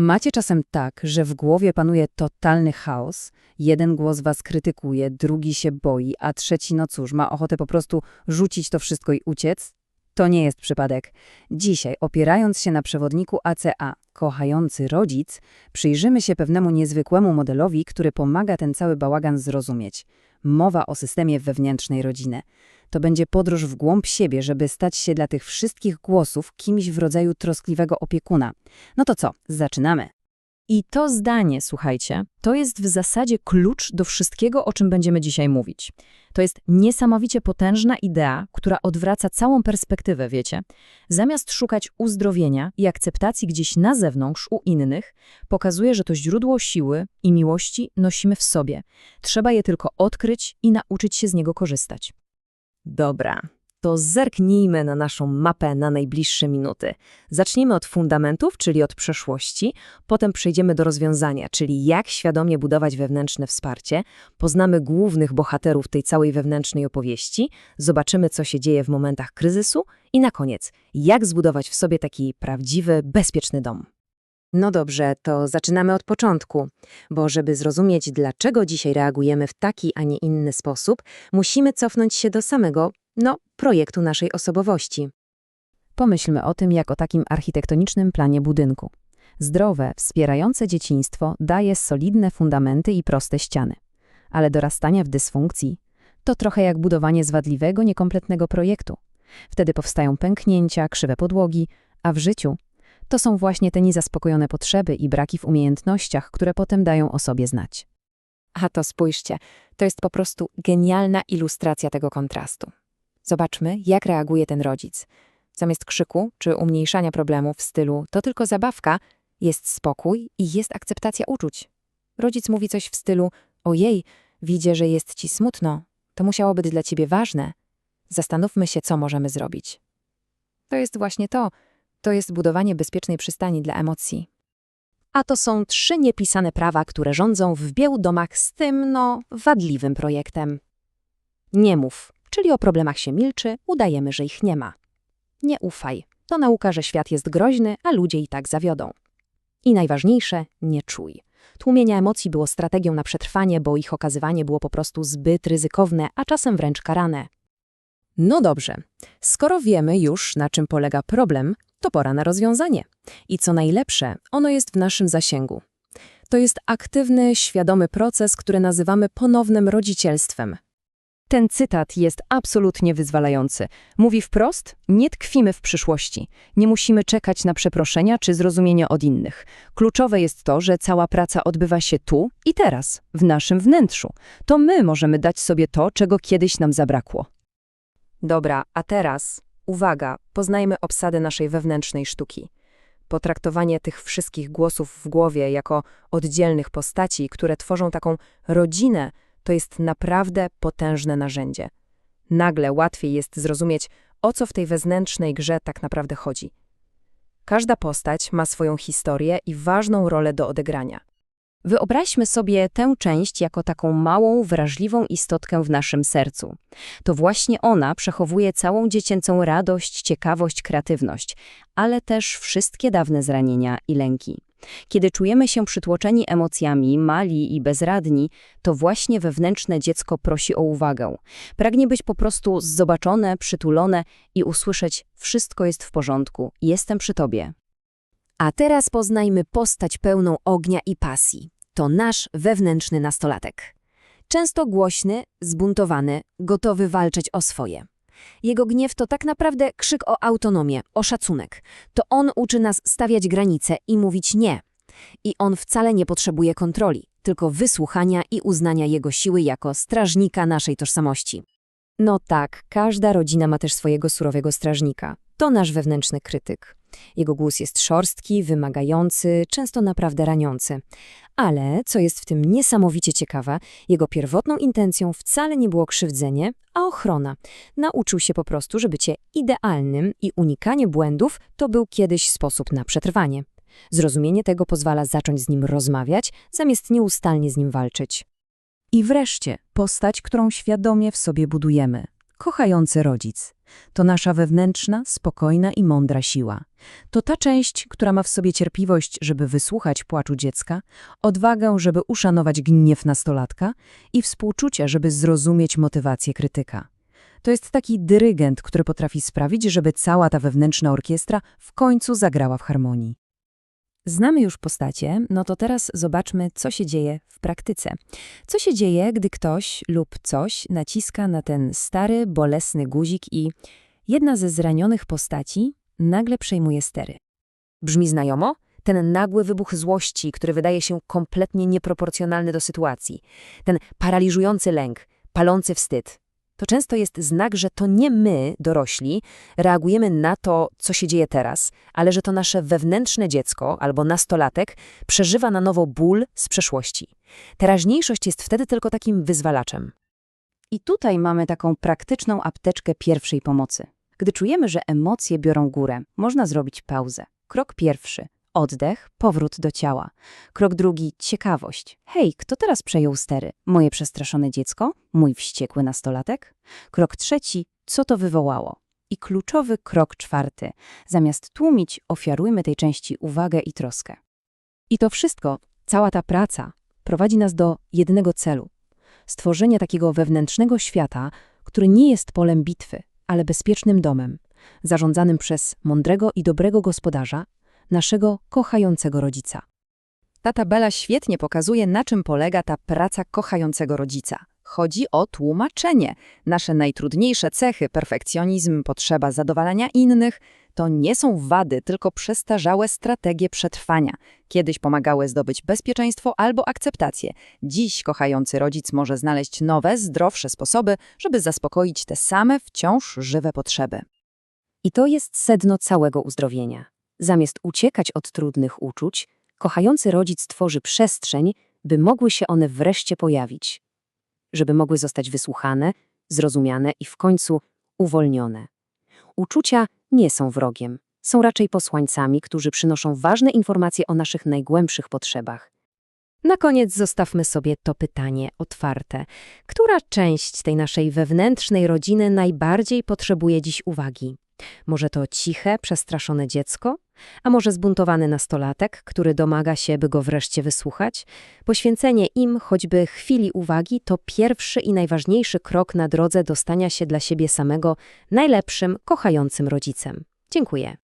Macie czasem tak, że w głowie panuje totalny chaos, jeden głos was krytykuje, drugi się boi, a trzeci, no cóż, ma ochotę po prostu rzucić to wszystko i uciec? To nie jest przypadek. Dzisiaj, opierając się na przewodniku ACA, kochający rodzic, przyjrzymy się pewnemu niezwykłemu modelowi, który pomaga ten cały bałagan zrozumieć. Mowa o systemie wewnętrznej rodziny. To będzie podróż w głąb siebie, żeby stać się dla tych wszystkich głosów kimś w rodzaju troskliwego opiekuna. No to co, zaczynamy. I to zdanie, słuchajcie, to jest w zasadzie klucz do wszystkiego, o czym będziemy dzisiaj mówić. To jest niesamowicie potężna idea, która odwraca całą perspektywę, wiecie? Zamiast szukać uzdrowienia i akceptacji gdzieś na zewnątrz u innych, pokazuje, że to źródło siły i miłości nosimy w sobie. Trzeba je tylko odkryć i nauczyć się z niego korzystać. Dobra, to zerknijmy na naszą mapę na najbliższe minuty. Zaczniemy od fundamentów, czyli od przeszłości, potem przejdziemy do rozwiązania, czyli jak świadomie budować wewnętrzne wsparcie, poznamy głównych bohaterów tej całej wewnętrznej opowieści, zobaczymy, co się dzieje w momentach kryzysu i na koniec, jak zbudować w sobie taki prawdziwy, bezpieczny dom. No dobrze, to zaczynamy od początku, bo żeby zrozumieć, dlaczego dzisiaj reagujemy w taki, a nie inny sposób, musimy cofnąć się do samego, no, projektu naszej osobowości. Pomyślmy o tym jak o takim architektonicznym planie budynku. Zdrowe, wspierające dzieciństwo daje solidne fundamenty i proste ściany. Ale dorastanie w dysfunkcji to trochę jak budowanie zwadliwego, niekompletnego projektu. Wtedy powstają pęknięcia, krzywe podłogi, a w życiu to są właśnie te niezaspokojone potrzeby i braki w umiejętnościach, które potem dają o sobie znać. A to spójrzcie, to jest po prostu genialna ilustracja tego kontrastu. Zobaczmy, jak reaguje ten rodzic. Zamiast krzyku czy umniejszania problemów w stylu to tylko zabawka, jest spokój i jest akceptacja uczuć. Rodzic mówi coś w stylu ojej, widzę, że jest ci smutno, to musiało być dla ciebie ważne. Zastanówmy się, co możemy zrobić. To jest właśnie to, to jest budowanie bezpiecznej przystani dla emocji. A to są trzy niepisane prawa, które rządzą w wielu domach z tym, no, wadliwym projektem. Nie mów, czyli o problemach się milczy, udajemy, że ich nie ma. Nie ufaj, to nauka, że świat jest groźny, a ludzie i tak zawiodą. I najważniejsze, nie czuj. Tłumienie emocji było strategią na przetrwanie, bo ich okazywanie było po prostu zbyt ryzykowne, a czasem wręcz karane. No dobrze, skoro wiemy już, na czym polega problem, to pora na rozwiązanie. I co najlepsze, ono jest w naszym zasięgu. To jest aktywny, świadomy proces, który nazywamy ponownym rodzicielstwem. Ten cytat jest absolutnie wyzwalający. Mówi wprost, nie tkwimy w przyszłości. Nie musimy czekać na przeproszenia czy zrozumienie od innych. Kluczowe jest to, że cała praca odbywa się tu i teraz, w naszym wnętrzu. To my możemy dać sobie to, czego kiedyś nam zabrakło. Dobra, a teraz, uwaga, poznajmy obsadę naszej wewnętrznej sztuki. Potraktowanie tych wszystkich głosów w głowie jako oddzielnych postaci, które tworzą taką rodzinę, to jest naprawdę potężne narzędzie. Nagle łatwiej jest zrozumieć, o co w tej wewnętrznej grze tak naprawdę chodzi. Każda postać ma swoją historię i ważną rolę do odegrania. Wyobraźmy sobie tę część jako taką małą, wrażliwą istotkę w naszym sercu. To właśnie ona przechowuje całą dziecięcą radość, ciekawość, kreatywność, ale też wszystkie dawne zranienia i lęki. Kiedy czujemy się przytłoczeni emocjami, mali i bezradni, to właśnie wewnętrzne dziecko prosi o uwagę. Pragnie być po prostu zobaczone, przytulone i usłyszeć wszystko jest w porządku, jestem przy tobie. A teraz poznajmy postać pełną ognia i pasji. To nasz wewnętrzny nastolatek. Często głośny, zbuntowany, gotowy walczyć o swoje. Jego gniew to tak naprawdę krzyk o autonomię, o szacunek. To on uczy nas stawiać granice i mówić nie. I on wcale nie potrzebuje kontroli, tylko wysłuchania i uznania jego siły jako strażnika naszej tożsamości. No tak, każda rodzina ma też swojego surowego strażnika. To nasz wewnętrzny krytyk. Jego głos jest szorstki, wymagający, często naprawdę raniący. Ale, co jest w tym niesamowicie ciekawe, jego pierwotną intencją wcale nie było krzywdzenie, a ochrona. Nauczył się po prostu, że bycie idealnym i unikanie błędów to był kiedyś sposób na przetrwanie. Zrozumienie tego pozwala zacząć z nim rozmawiać, zamiast nieustannie z nim walczyć. I wreszcie postać, którą świadomie w sobie budujemy. Kochający rodzic. To nasza wewnętrzna, spokojna i mądra siła. To ta część, która ma w sobie cierpliwość, żeby wysłuchać płaczu dziecka, odwagę, żeby uszanować gniew nastolatka i współczucie, żeby zrozumieć motywację krytyka. To jest taki dyrygent, który potrafi sprawić, żeby cała ta wewnętrzna orkiestra w końcu zagrała w harmonii. Znamy już postacie, no to teraz zobaczmy, co się dzieje w praktyce. Co się dzieje, gdy ktoś lub coś naciska na ten stary, bolesny guzik i jedna ze zranionych postaci nagle przejmuje stery. Brzmi znajomo? Ten nagły wybuch złości, który wydaje się kompletnie nieproporcjonalny do sytuacji. Ten paraliżujący lęk, palący wstyd. To często jest znak, że to nie my, dorośli, reagujemy na to, co się dzieje teraz, ale że to nasze wewnętrzne dziecko albo nastolatek przeżywa na nowo ból z przeszłości. Teraźniejszość jest wtedy tylko takim wyzwalaczem. I tutaj mamy taką praktyczną apteczkę pierwszej pomocy. Gdy czujemy, że emocje biorą górę, można zrobić pauzę. Krok pierwszy. Oddech, powrót do ciała. Krok drugi, ciekawość. Hej, kto teraz przejął stery? Moje przestraszone dziecko? Mój wściekły nastolatek? Krok trzeci, co to wywołało? I kluczowy krok czwarty. Zamiast tłumić, ofiarujmy tej części uwagę i troskę. I to wszystko, cała ta praca, prowadzi nas do jednego celu. Stworzenia takiego wewnętrznego świata, który nie jest polem bitwy, ale bezpiecznym domem, zarządzanym przez mądrego i dobrego gospodarza, naszego kochającego rodzica. Ta tabela świetnie pokazuje, na czym polega ta praca kochającego rodzica. Chodzi o tłumaczenie. Nasze najtrudniejsze cechy, perfekcjonizm, potrzeba zadowalania innych, to nie są wady, tylko przestarzałe strategie przetrwania. Kiedyś pomagały zdobyć bezpieczeństwo albo akceptację. Dziś kochający rodzic może znaleźć nowe, zdrowsze sposoby, żeby zaspokoić te same wciąż żywe potrzeby. I to jest sedno całego uzdrowienia. Zamiast uciekać od trudnych uczuć, kochający rodzic tworzy przestrzeń, by mogły się one wreszcie pojawić, żeby mogły zostać wysłuchane, zrozumiane i w końcu uwolnione. Uczucia nie są wrogiem, są raczej posłańcami, którzy przynoszą ważne informacje o naszych najgłębszych potrzebach. Na koniec zostawmy sobie to pytanie otwarte. Która część tej naszej wewnętrznej rodziny najbardziej potrzebuje dziś uwagi? Może to ciche, przestraszone dziecko? A może zbuntowany nastolatek, który domaga się, by go wreszcie wysłuchać? Poświęcenie im choćby chwili uwagi to pierwszy i najważniejszy krok na drodze do stania się dla siebie samego najlepszym, kochającym rodzicem. Dziękuję.